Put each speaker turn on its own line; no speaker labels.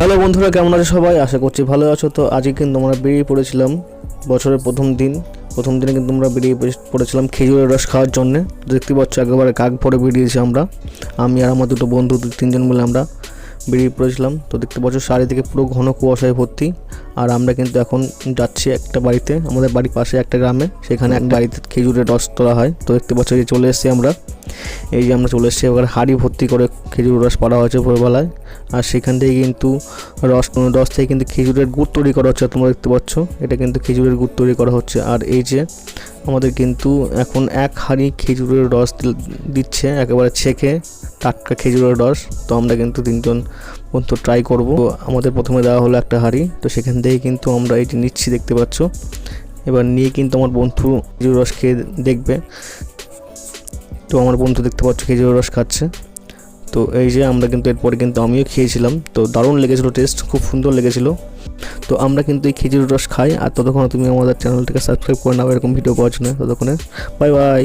Hello বন্ধুরা, কেমন আছো সবাই? আশা করছি ভালো আছো। তো আজকে কিন্তু আমরা বেরিয়ে পড়েছিলাম বছরের প্রথম দিন। প্রথম দিনে কিন্তু আমরা বেরিয়ে পড়েছিলাম খেজুরের রস খাওয়ার জন্যে। দেখতে পাচ্ছ একেবারে কাক পরে বেরিয়েছি আমরা। আমি আর আমার দুটো বন্ধু তিনজন মিলে আমরা বেরিয়ে পড়েছিলাম। তো দেখতে পাচ্ছ চারিদিকে পুরো ঘন কুয়াশায় ভর্তি। আর আমরা কিন্তু এখন যাচ্ছি একটা বাড়িতে। আমাদের বাড়ির পাশে একটা গ্রামে। সেখানে এক বাড়িতে খেজুরের রস তোলা হয়। তো দেখতে পাচ্ছ যে চলে এসেছি আমরা। এই যে আমরা চলে এসেছি, এবার হাঁড়ি ভর্তি করে খেজুর রস পাড়া হয়েছে ভোরবেলায়। আর সেখান থেকে কিন্তু রস রস থেকে কিন্তু খেজুরের গুড় তৈরি করা হচ্ছে, তোমরা দেখতে পাচ্ছ। এটা কিন্তু খেজুরের গুড় তৈরি করা হচ্ছে। আর এই যে আমাদের কিন্তু এখন এক হাঁড়ি খেজুরের রস দিচ্ছে, একেবারে ছেঁকে টাটকা খেজুরের রস। তো আমরা কিন্তু তিনজন বন্ধু ট্রাই করব। আমাদের প্রথমে দেওয়া হলো একটা হাঁড়ি। তো সেখান থেকে কিন্তু আমরা যে নিচ্ছি, দেখতে পাচ্ছ। এবার নিয়ে কিন্তু আমার বন্ধু খেজুর রস খেয়ে দেখবে। তো আমার বন্ধু দেখতে পাচ্ছ খেজুরের রস খাচ্ছে। তো এই যে আমরা কিন্তু এরপরে কিন্তু আমিও খেয়েছিলাম। তো দারুণ লেগেছিলো টেস্ট খুব সুন্দর লেগেছিলো। তো আমরা কিন্তু এই খেজুরের রস খাই, আর ততক্ষণ তুমি আমাদের চ্যানেলটাকে সাবস্ক্রাইব করে নাও, এরকম ভিডিও পাওয়ার জন্য। ততক্ষণে বাই বাই